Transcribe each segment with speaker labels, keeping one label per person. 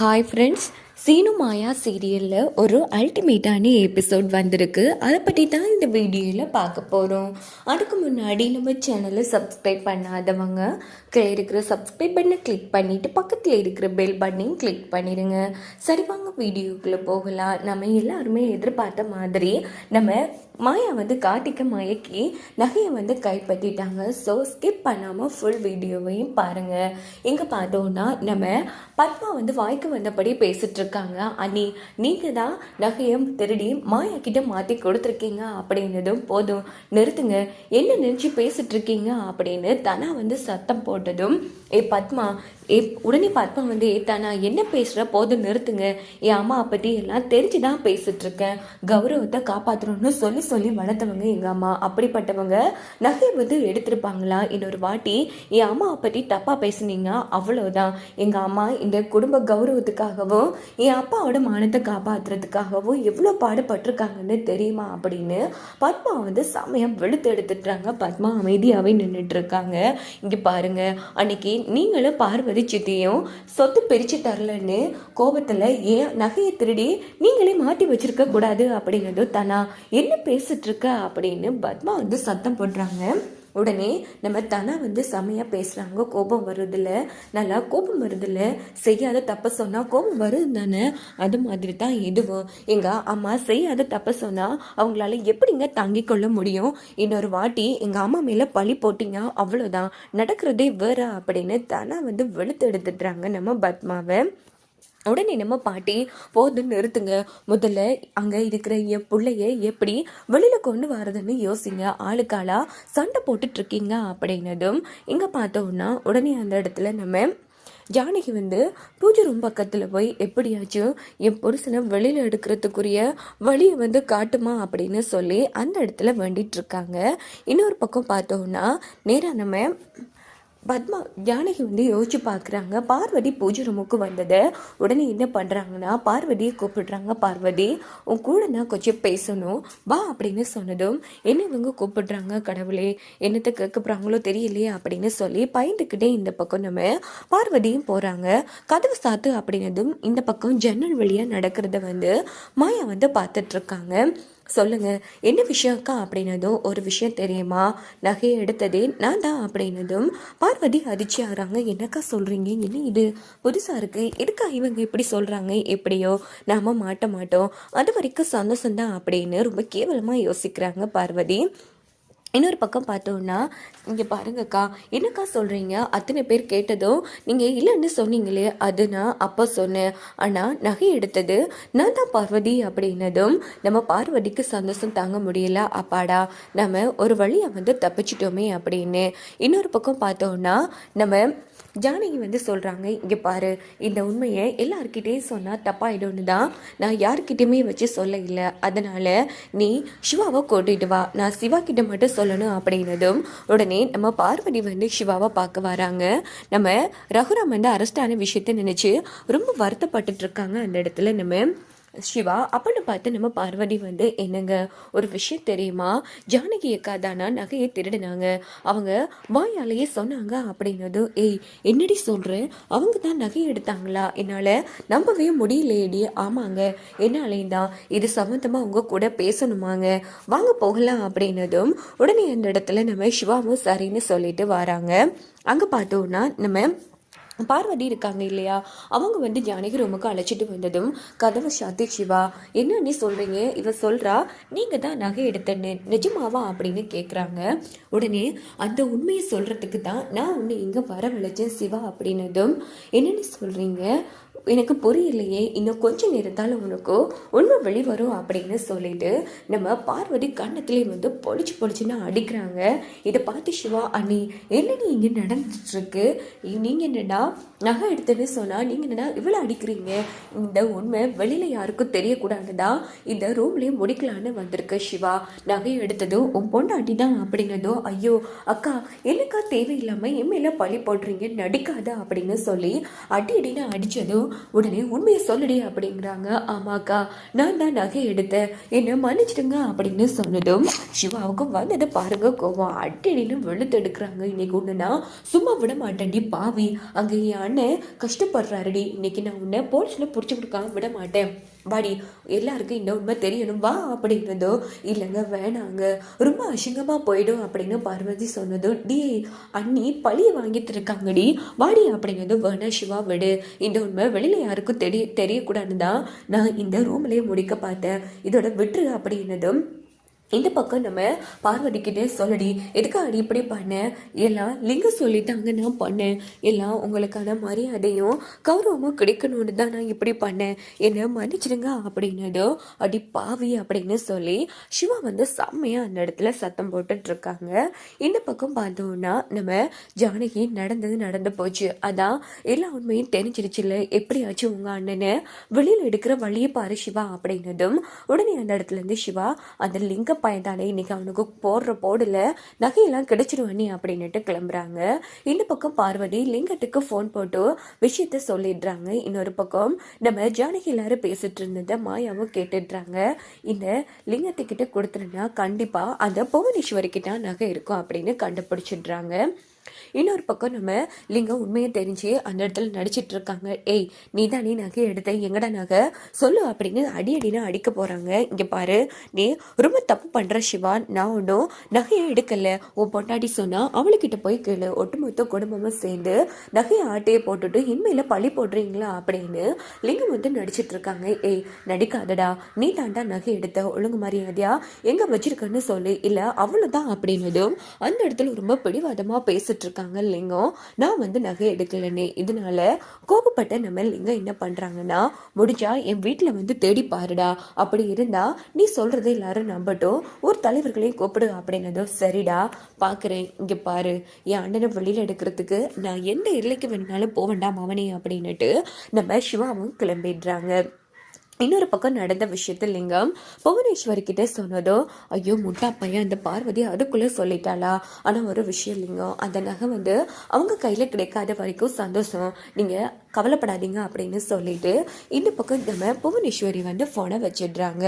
Speaker 1: Hi friends Seenu மாயா சீரியலில் ஒரு அல்டிமேட்டான episode வந்திருக்கு. அதை பற்றி தான் இந்த வீடியோவில் பார்க்க போகிறோம் அதுக்கு முன்னாடி நம்ம சேனலை சப்ஸ்கிரைப் பண்ணாதவங்க கீழே இருக்கிற சப்ஸ்கிரைப் பண்ணை கிளிக் பண்ணிவிட்டு பக்கத்தில் இருக்கிற பெல் பட்டனையும் கிளிக் பண்ணிடுங்க சரி வாங்க வீடியோக்குள்ளே போகலாம். நம்ம எல்லாருமே எதிர்பார்த்த மாதிரி நம்ம மாயா வந்து கார்த்திகை மயக்கி நகையை வந்து கைப்பற்றிட்டாங்க. ஸோ ஸ்கிப் பண்ணாமல் ஃபுல் வீடியோவையும் பாருங்கள் எங்கே பார்த்தோன்னா நம்ம பத்மா வந்து வாய்க்கு வந்தபடி பேசிகிட்ருக்கோம் இருக்காங்க. அண்ணி நீங்கள் தான் நகையம் திருடி மாயா கிட்ட மாற்றி கொடுத்துருக்கீங்க அப்படின்னதும் போதும். நிறுத்துங்க. என்ன நினச்சி பேசிட்டு இருக்கீங்க அப்படின்னு தனா வந்து சத்தம் போட்டதும் ஏ பத்மா ஏ உடனே பத்மா வந்து ஏ தானா என்ன பேசுகிற போதும் நிறுத்துங்க. என் அம்மா பற்றி எல்லாம் தெரிஞ்சு தான் பேசிகிட்ருக்கேன் கௌரவத்தை காப்பாற்றணும்னு சொல்லி சொல்லி வளர்த்தவங்க எங்கள் அம்மா. அப்படிப்பட்டவங்க நகை வந்து எடுத்திருப்பாங்களா? இன்னொரு வாட்டி என் அம்மா பற்றி தப்பாக பேசுனீங்க அவ்வளோதான் எங்கள் அம்மா இந்த குடும்ப கௌரவத்துக்காகவும் என் அப்பாவோட மானத்தை காப்பாற்றுறதுக்காகவும் எவ்வளோ பாடுபட்டிருக்காங்கன்னு தெரியுமா? அப்படின்னு பத்மா வந்து சமயம் வெளுத்து எடுத்துட்டாங்க பத்மா அமைதியாகவே நின்றுட்டு இருக்காங்க. இங்கே பாருங்கள் அன்னைக்கு நீங்களும் பார்வதி சித்தியும் சொத்து பிரித்து தரலன்னு கோபத்தில் ஏன் நகையை திருடி நீங்களே மாட்டி வச்சிருக்க கூடாது அப்படிங்கிறது தானா? என்ன பேசிட்டு இருக்க அப்படின்னு பத்மா வந்து சத்தம் போடுறாங்க. உடனே நம்ம தனா வந்து செமையாக பேசுகிறாங்க கோபம் வருதில்ல நல்லா கோபம் வருதில்ல செய்யாத தப்பை சொன்னால் கோபம் வருது தானே? அது மாதிரி தான் இதுவும். எங்கள் அம்மா செய்யாத தப்பை சொன்னால் அவங்களால எப்படிங்க தாங்கிக் கொள்ள முடியும்? இன்னொரு வாட்டி எங்கள் அம்மா மேலே பழி போட்டிங்க அவ்வளோதான் நடக்கிறதே வேற அப்படின்னு தனா வந்து வெளுத்து எடுத்துடுறாங்க நம்ம பத்மாவை. உடனே நம்ம பாட்டி போதும் நிறுத்துங்க. முதல்ல அங்கே இருக்கிற என் பிள்ளைய எப்படி வெளியில் கொண்டு வரதுன்னு யோசிங்க. ஆளுக்காளா சண்டை போட்டுட்ருக்கீங்க அப்படின்னதும் இங்கே பார்த்தோம்னா உடனே அந்த இடத்துல நம்ம ஜானகி வந்து பூஜை ரூம் பக்கத்தில் போய் எப்படியாச்சும் என் புருஷனை வெளியில் எடுக்கிறதுக்குரிய வழியை வந்து காட்டுமா அப்படின்னு சொல்லி அந்த இடத்துல வேண்டிகிட்ருக்காங்க இன்னொரு பக்கம் பார்த்தோம்னா நேராக நம்ம பத்மா ஜானகி வந்து யோசிச்சு பார்க்குறாங்க பார்வதி பூஜை ரூமுக்கு வந்ததை. உடனே என்ன பண்ணுறாங்கன்னா பார்வதியை கூப்பிடுறாங்க. பார்வதி உன் கூட நான் கொஞ்சம் பேசணும். வா அப்படின்னு சொன்னதும் என்ன இவங்க கூப்பிடுறாங்க கடவுளே என்னத்தை கேட்க போகிறாங்களோ தெரியலையே அப்படின்னு சொல்லி பயந்துக்கிட்டே இந்த பக்கம் நம்ம பார்வதியும் போகிறாங்க கதவு சாத்து அப்படின்னதும் இந்த பக்கம் ஜன்னல் வழியாக நடக்கிறத வந்து மாயா வந்து பார்த்துட்ருக்காங்க சொல்லுங்க. என்ன விஷயம்க்கா அப்படின்னதும் ஒரு விஷயம் தெரியுமா? நகையை எடுத்ததே நான் தான். அப்படின்னதும் பார்வதி அதிர்ச்சி ஆகிறாங்க என்னக்கா சொல்கிறீங்க என்ன இது? புதுசாக இருக்குது எதுக்கா இவங்க இப்படி சொல்கிறாங்க எப்படியோ? நாம் மாட்ட மாட்டோம். அது வரைக்கும் சந்தோஷம் தான். அப்படின்னு ரொம்ப கேவலமாக யோசிக்கிறாங்க பார்வதி. இன்னொரு பக்கம் பார்த்தோன்னா இங்கே பாருங்கக்கா என்னக்கா சொல்கிறீங்க அத்தனை பேர் கேட்டதும் நீங்கள் இல்லைன்னு சொன்னீங்களே அது நான் அப்போ சொன்னேன். ஆனால் நகை எடுத்தது நான் தான் பார்வதி அப்படின்னதும் நம்ம பார்வதிக்கு சந்தோஷம் தாங்க முடியல. அப்பாடா நம்ம ஒரு வழியை வந்து தப்பிச்சிட்டோமே அப்படின்னு. இன்னொரு பக்கம் பார்த்தோன்னா நம்ம ஜானகி வந்து சொல்கிறாங்க இங்கே பாரு இந்த உண்மையை எல்லாருக்கிட்டேயும் சொன்னால் தப்பாயிடும்னு தான் நான் யாருக்கிட்டேயுமே வச்சு சொல்ல இல்லை அதனால் நீ சிவாவை கூட்டிட்டு வா. நான் சிவா கிட்ட மட்டும் சொல்லணும் அப்படின்னதும் உடனே நம்ம பார்வதி வந்து சிவாவை பார்க்க வராங்க. நம்ம ரகுராம் வந்து அரெஸ்டான விஷயத்த நினச்சி ரொம்ப வருத்தப்பட்டுட்டு இருக்காங்க அந்த இடத்துல நம்ம சிவா அப்படின்னு பார்த்து நம்ம பார்வதி வந்து என்னங்க ஒரு விஷயம் தெரியுமா? ஜானகி அக்கா தானா? நகையை திருடினாங்க. அவங்க வாயாலேயே சொன்னாங்க அப்படின்னதும் ஏய் என்னடி சொல்கிறேன் அவங்க தான் நகை எடுத்தாங்களா? என்னால் நம்பவே முடியலையேடி. ஆமாங்க என்னாலேயும் தான். இது சம்மந்தமாக அவங்க கூட பேசணுமாங்க. வாங்க போகலாம். அப்படின்னதும் உடனே அந்த இடத்துல நம்ம சிவாவும் சரின்னு சொல்லிட்டு வராங்க. அங்கே பார்த்தோன்னா நம்ம பார்வதி இருக்காங்க இல்லையா? அவங்க வந்து ஜானகி ரூமுக்கு அழைச்சிட்டு வந்ததும் கதவை சாத்தி சிவா என்ன நீ சொல்கிறீங்க இவ சொல்கிறா நீங்கள் தான் நகை எடுத்தேன்னு. நிஜமாவா? அப்படின்னு கேட்குறாங்க உடனே அந்த உண்மையை சொல்கிறதுக்கு தான் நான் உன்னை இங்கே வரவழைச்சேன் சிவா அப்படின்னதும் என்னென்னு சொல்கிறீங்க எனக்கு புரியலையே இன்னும் கொஞ்சம் நேரத்தால் உனக்கு உண்மை வெளிவரும் அப்படின்னு சொல்லிட்டு நம்ம பார்வதி கண்ணத்திலே வந்து பொழிச்சு பொழிச்சுன்னு அடிக்கிறாங்க. இதை பார்த்து சிவா அண்ணி என்ன நீ இங்கே நடந்துட்டுருக்கு? நீங்கள் என்னடா நகை எடுத்துன்னு சொன்னால் நீங்கள் என்னென்னா இவ்வளோ அடிக்கிறீங்க? இந்த உண்மை வெளியில் யாருக்கும் தெரியக்கூடாதுதான் இந்த ரூம்லேயே முடிக்கலான்னு வந்திருக்கு சிவா. நகை எடுத்ததும் உன் பொண்டாட்டி தான் அப்படிங்கிறதோ ஐயோ அக்கா என்னக்கா தேவையில்லாமல் என் பழி போடுறீங்க நடிக்காத அப்படின்னு சொல்லி அடி அடின்னு அடித்ததும் உடனே உண்மையை சொல்லுடி அப்படிங்கிறாங்க ஆமாக்கா நான் தான் நகை எடுத்தேன். என்ன மன்னிச்சிடுங்க அப்படின்னு சொன்னதும் சிவாவுக்கு வந்ததை பாருங்க கோவம். அட்டடின்னு வெளுத்து எடுக்கிறாங்க. இன்னைக்கு ஒன்றுனா சும்மா விட மாட்டேன்டி பாவி. அங்கே என் அண்ணன் கஷ்டப்படுறாருடி. இன்னைக்கு நான் உன்னை போலீஸ்ல பிடிச்சி கொடுக்காம விட மாட்டேன். வாடி எல்லாருக்கும் இந்த உண்மை தெரியணும் வா அப்படின்னதோ இல்லைங்க வேணாங்க ரொம்ப அசிங்கமாக போயிடும் அப்படின்னு பார்வதி சொன்னதும் டி அண்ணி பழியை வாங்கிட்டு இருக்காங்கடி வாடி அப்படின்னதும் வேணா சிவா விடு இந்த உண்மை வெளியில் யாருக்கும் தெரிய தெரியக்கூடாதுன்னு தான் நான் இந்த ரூம்லேயே முடிக்க பார்த்தேன் இதோட விட்டுரு அப்படின்னதும் இந்த பக்கம் நம்ம பார்வதிக்கிட்டே சொல்லடி எதுக்காடி இப்படி பண்ண? எல்லாம் லிங்க சொல்லிட்டாங்க நான் பண்ணேன். எல்லாம் உங்களுக்கான மரியாதையும் கௌரவமும் கிடைக்கணும்னு தான் நான் இப்படி பண்ணேன். என்ன மன்னிச்சிடுங்க அப்படின்னதோ அடி பாவி அப்படின்னு சொல்லி சிவா வந்து செம்மையாக அந்த இடத்துல சத்தம் போட்டுட்ருக்காங்க இந்த பக்கம் பார்த்தோம்னா நம்ம ஜானகி நடந்தது நடந்து போச்சு. அதான் எல்லா உண்மையும் தெரிஞ்சிருச்சுல எப்படியாச்சும் உங்கள் அண்ணனை வெளியில் எடுக்கிற வழியை பாரு சிவா அப்படின்னதும் உடனே அந்த இடத்துல இருந்து சிவா அந்த லிங்க பையன் தானே இன்னைக்கு அவனுக்கு போடுற போடல நகையெல்லாம் கிடைச்சிருவானி அப்படின்னுட்டு கிளம்புறாங்க. இந்த பக்கம் பார்வதி லிங்கத்துக்கு ஃபோன் போட்டு விஷயத்த சொல்லிடுறாங்க. இன்னொரு பக்கம் நம்ம ஜானகி எல்லாரும் பேசிட்டு இருந்ததை மாயாவும் கேட்டுடுறாங்க. இந்த லிங்கத்துக்கிட்ட கொடுத்துருந்தா கண்டிப்பா அந்த புவனேஸ்வரிக்கிட்ட நகை இருக்கும் அப்படின்னு கண்டுபிடிச்சிடுறாங்க. இன்னொரு பக்கம் நம்ம லிங்கம் உண்மையை தெரிஞ்சு அந்த இடத்துல நடிச்சிட்டு இருக்காங்க. ஏய் நீ தான் நீ நகை எடுத்த எங்கடா நகை? சொல்லு அப்படின்னு அடி அடினா அடிக்க போறாங்க. இங்க பாரு நீ ரொம்ப தப்பு பண்ற சிவா. நான் ஒன்றும் நகையை எடுக்கல. உன் பொண்டாட்டி சொன்னா அவளுக்கிட்ட போய் கேளு. ஒட்டுமொத்த குடும்பமும் சேர்ந்து நகையை ஆட்டையை போட்டுட்டு இன்மையில பழி போடுறீங்களா அப்படின்னு லிங்கம் வந்து நடிச்சிட்டு இருக்காங்க. ஏய் நடிக்காதடா. நீ தாண்டா நகை எடுத்த ஒழுங்கு மரியாதையா எங்க வச்சிருக்கன்னு சொல்லு. இல்ல அவ்வளவுதான் அப்படின்னதும் அந்த இடத்துல ரொம்ப பிடிவாதமா பேசிட்டு இருக்காங்க லிங்கம். நான் வந்து நகை எடுக்கலனே. இதனால கோபப்பட்ட நம்ம லிங்கம் என்ன பண்ணுறாங்கன்னா முடிஞ்சா என் வீட்டில் வந்து தேடி பாருடா. அப்படி இருந்தால் நீ சொல்றதை எல்லாரும் நம்பட்டும். ஒரு தலைவர்களையும் கூப்பிடு அப்படின்னதோ சரிடா. பார்க்குறேன் இங்கே பாரு. என் அண்ணனை வெளியில் எடுக்கிறதுக்கு நான் எந்த எல்லைக்கு வேணுனாலும் போவேண்டாம் அவனே அப்படின்னுட்டு நம்ம சிவாவும் கிளம்பிடுறாங்க. இன்னொரு பக்கம் நடந்த விஷயத்தில் லிங்கம் புவனேஸ்வரி கிட்டே சொன்னதோ ஐயோ முட்டா பையன் அந்த பார்வதி அதுக்குள்ளே சொல்லிட்டாளா? ஆனால் ஒரு விஷயம் லிங்கம் அந்த நகை வந்து அவங்க கையில் கிடைக்காத வரைக்கும் சந்தோஷம். நீங்கள் கவலைப்படாதீங்க அப்படின்னு சொல்லிட்டு இந்த பக்கம் நம்ம புவனேஸ்வரி வந்து ஃபோனை வச்சிடுறாங்க.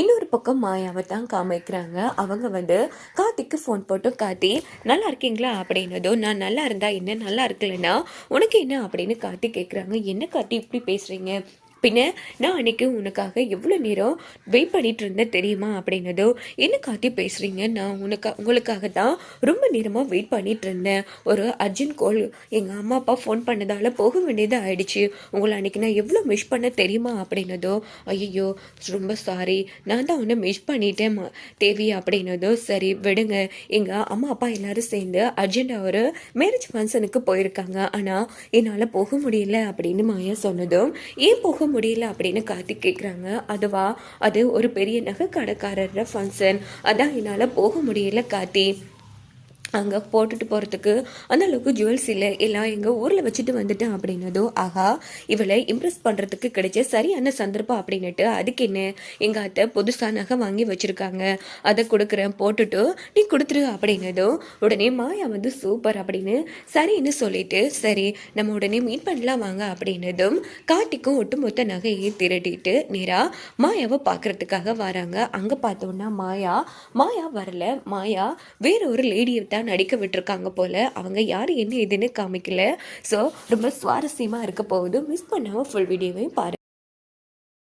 Speaker 1: இன்னொரு பக்கம் மாயாவை தான் காமிக்கிறாங்க. அவங்க வந்து கார்த்திக்கு ஃபோன் போட்டு காத்தி நல்லா இருக்கீங்களா? அப்படின்னதோ நான் நல்லா இருந்தா என்ன? நல்லா இருக்கலன்னா உனக்கு என்ன? அப்படின்னு கார்த்தி கேட்குறாங்க என்ன கார்த்தி இப்படி பேசுகிறீங்க பின்ன நான் அன்னைக்கு உனக்காக எவ்வளோ நேரம் வெயிட் பண்ணிட்டு இருந்தேன் தெரியுமா அப்படின்னதோ என்ன காத்தி பேசுறீங்க? நான் உனக்கா உங்களுக்காக தான் ரொம்ப நேரமாக வெயிட் பண்ணிட்டு இருந்தேன். ஒரு அர்ஜென்ட் கால் எங்கள் அம்மா அப்பா ஃபோன் பண்ணதால போக வேண்டியது ஆயிடுச்சு. உங்களை அன்னைக்கு நான் எவ்வளோ மிஸ் பண்ண தெரியுமா? அப்படின்னதோ ஐயோ ரொம்ப சாரி நான் தான் உன்னை மிஸ் பண்ணிட்டேன் தேவி. அப்படின்னதோ சரி விடுங்க. எங்கள் அம்மா அப்பா எல்லாரும் சேர்ந்து அர்ஜென்ட்டாக ஒரு மேரேஜ் ஃபங்க்ஷனுக்கு போயிருக்காங்க. ஆனால் என்னால் போக முடியல. அப்படின்னு மாயா சொன்னதும் ஏன் போக முடியல அப்படின்னு கார்த்திக் கேட்குறாங்க அதுவா? அது ஒரு பெரிய நகை கடைக்காரர் ஃபங்க்ஷன் அதான் என்னால் போக முடியல கார்த்தி. அங்கே போட்டுட்டு போகிறதுக்கு அந்த அளவுக்கு ஜுவல்ஸ் இல்லை. எல்லாம் எங்கள் ஊரில் வச்சுட்டு வந்துட்டேன் அப்படின்னதும் ஆஹா இவளை இம்ப்ரெஸ் பண்ணுறதுக்கு கிடைச்ச சரியான சந்தர்ப்பம் அப்படின்னுட்டு அதுக்கு என்ன? எங்கள் அத்தை புதுசாக நகை வாங்கி வச்சுருக்காங்க. அதை கொடுக்குறேன் போட்டுட்டு நீ கொடுத்துரு அப்படின்னதும் உடனே மாயா வந்து சூப்பர் அப்படின்னு சரின்னு சொல்லிட்டு சரி நம்ம உடனே மீட் பண்ணலாம் வாங்க அப்படின்னதும் கார்த்திக்கும் ஒட்டுமொத்த நகையை திரட்டிட்டு நேராக மாயாவை பார்க்கறதுக்காக வராங்க. அங்கே பார்த்தோன்னா மாயா மாயா வரல. மாயா வேற ஒரு லேடியை தான் நடிக்க விட்டுருக்காங்க போல. அவங்க யார் என்ன இதுன்னு காமிக்கல. ஸோ ரொம்ப சுவாரஸ்யமாக இருக்க போகுது. மிஸ் பண்ணாமல் ஃபுல் வீடியோவையும் பாரு